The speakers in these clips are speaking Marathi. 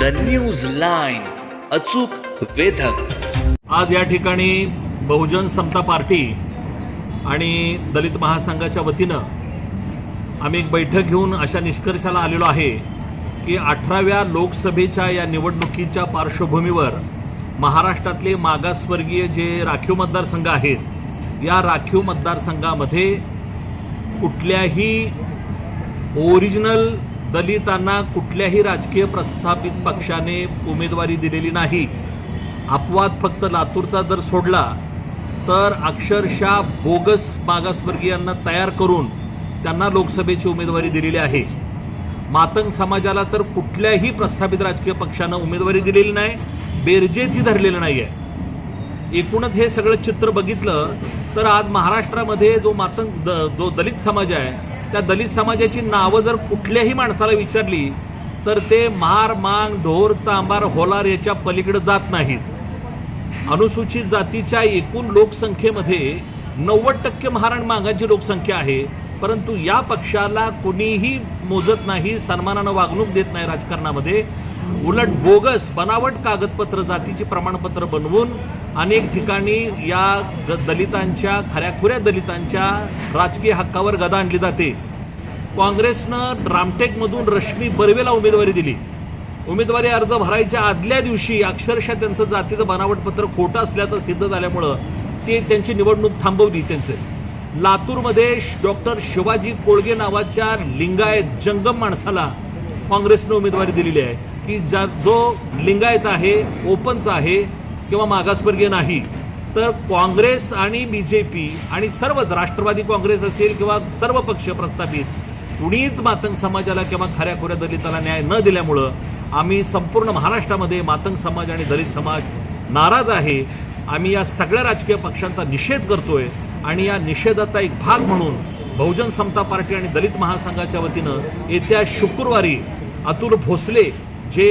द न्यूज लाईन अचूक वेधक. आज या ठिकाणी बहुजन समता पार्टी आणि दलित महासंघाच्या वतीनं आम्ही एक बैठक घेऊन अशा निष्कर्षाला आलेलो आहे की अठराव्या लोकसभेच्या या निवडणुकीच्या पार्श्वभूमीवर महाराष्ट्रातले मागासवर्गीय जे राखीव मतदारसंघ आहेत या राखीव मतदारसंघामध्ये कुठल्याही ओरिजिनल दलितांना कुठल्याही राजकीय प्रस्थापित पक्षाने उमेदवारी दिलेली नाही. अपवाद फक्त लातूरचा जर सोडला तर अक्षरशः बोगस मागासवर्गीयांना तयार करून त्यांना लोकसभेची उमेदवारी दिलेली आहे. मातंग समाजाला तर कुठल्याही प्रस्थापित राजकीय पक्षानं उमेदवारी दिलेली नाही बेरजेतही धरलेलं नाही आहे एकूणच हे सगळं चित्र बघितलं तर आज महाराष्ट्रामध्ये जो मातंग द जो दलित समाज आहे त्या दलित समाजाची नावं जर कुठल्याही माणसाला विचारली तर ते मार मांग ढोर चांबार होलार याच्या पलीकडे जात नाहीत. अनुसूचित जातीच्या एकूण लोकसंख्येमध्ये नव्वद टक्के महाराण मागांची लोकसंख्या आहे परंतु या पक्षाला कोणीही मोजत नाही सन्मानानं वागणूक देत नाही राजकारणामध्ये. उलट बोगस बनावट कागदपत्र जातीची प्रमाणपत्र बनवून अनेक ठिकाणी या द- दलितांच्या खऱ्याखुऱ्या दलितांच्या राजकीय हक्कावर गदा आणली जाते. काँग्रेसनं रामटेकमधून रश्मी बर्वेला उमेदवारी दिली. उमेदवारी अर्ज भरायच्या आदल्या दिवशी अक्षरशः त्यांचं जातीचं बनावटपत्र खोटं असल्याचं सिद्ध झाल्यामुळं ते त्यांची निवडणूक थांबवली त्यांचे. लातूरमध्ये डॉक्टर शिवाजी कोळगे नावाच्या लिंगायत जंगम माणसाला काँग्रेसनं उमेदवारी दिलेली आहे. की ज्या जो लिंगायत आहे ओपनचा आहे किंवा मागासवर्गीय नाही तर काँग्रेस आणि बी जे पी आणि सर्वच राष्ट्रवादी काँग्रेस असेल किंवा सर्व पक्ष प्रस्थापित कुणीच मातंग समाजाला किंवा खऱ्याखुऱ्या दलिताला न्याय न दिल्यामुळं आम्ही संपूर्ण महाराष्ट्रामध्ये मातंग समाज आणि दलित समाज नाराज आहे. आम्ही या सगळ्या राजकीय पक्षांचा निषेध करतोय आणि या निषेधाचा एक भाग म्हणून बहुजन समता पार्टी आणि दलित महासंघाच्या वतीनं येत्या शुक्रवारी अतुल भोसले जे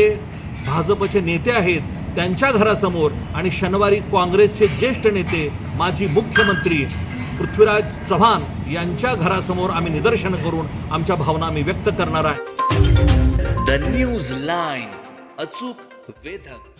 भाजपचे नेते आहेत त्यांच्या घरासमोर आणि शनिवारी काँग्रेसचे ज्येष्ठ नेते माजी मुख्यमंत्री पृथ्वीराज चव्हाण यांच्या घरासमोर आम्ही निदर्शन करून आमच्या भावना आम्ही व्यक्त करणार आहे. द न्यूज लाईन अचूक वेधक.